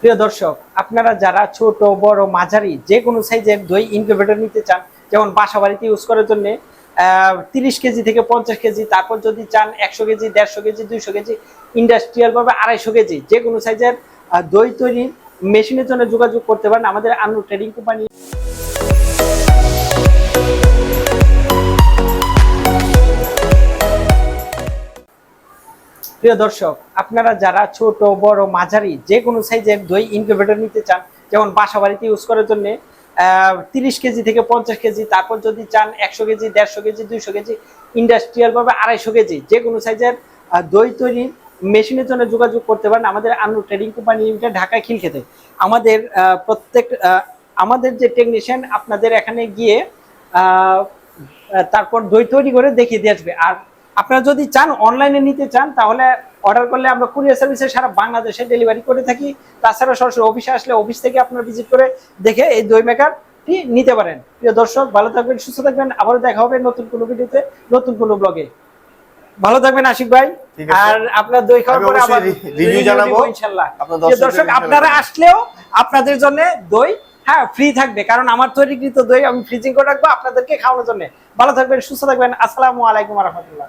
প্রিয় দর্শক, আপনারা যারা ছোট, বড়, মাঝারি যে কোনো সাইজের দই ইনকিউবেটর নিতে চান, যেমন বাসা বাড়িতে ইউজ করার জন্য তিরিশ কেজি থেকে পঞ্চাশ কেজি, তারপর যদি চান একশো কেজি, দেড়শো কেজি, দুইশো কেজি ইন্ডাস্ট্রিয়ালভাবে আড়াইশো কেজি যে কোনো সাইজের দই তৈরি মেশিনের জন্য যোগাযোগ করতে পারেন আমাদের আনু ট্রেডিং কোম্পানি প্রিয় দর্শক, আপনারা যারা ছোট, বড়, মাঝারি যে কোনো সাইজের দই ইনকিউবেটর নিতে চান, যেমন বাসা বাড়িতে ইউজ করার জন্য তিরিশ কেজি থেকে পঞ্চাশ কেজি, তারপর যদি চান একশো কেজি, দেড়শো কেজি, দুইশো কেজি ইন্ডাস্ট্রিয়ালভাবে আড়াইশো কেজি যে কোনো সাইজের দই তৈরি মেশিনের জন্য যোগাযোগ করতে পারেন আমাদের আনু ট্রেডিং কোম্পানি লিমিটেড ঢাকায় খিলখেতে। আমাদের প্রত্যেক আমাদের যে টেকনিশিয়ান আপনাদের এখানে গিয়ে তারপর দই তৈরি করে দেখিয়ে দিয়ে আসবে। আর আপনারা যদি চান অনলাইনে নিতে চান তাহলে অর্ডার করলে আমরা কুরিয়ার সার্ভিসে সারা বাংলাদেশে ডেলিভারি করে থাকি। তাছাড়া সরাসরি অফিসে আসলে অফিস থেকে আপনারা ভিজিট করে দেখে এই দই মেকারটি নিতে পারেন। প্রিয় দর্শক ভালো থাকবেন সুস্থ থাকবেন। আবারও দেখা হবে নতুন কোনো ভিডিওতে নতুন কোনো ব্লগে ভালো থাকবেন আশিক ভাই। আর আপনার দই খাওয়ার পরে আবার অবশ্যই রি- review review জানাব। ইনশাআল্লাহ দর্শক আপনারা আসলেও আপনাদের জন্য দই হ্যাঁ ফ্রি থাকবে। কারণ আমার তৈরিকৃত দই আমি ফ্রিজিং করে রাখব আপনাদেরকে খাওয়ানোর জন্য। ভালো থাকবেন সুস্থ থাকবেন। আসসালামু আলাইকুম রহমতুল্লাহ।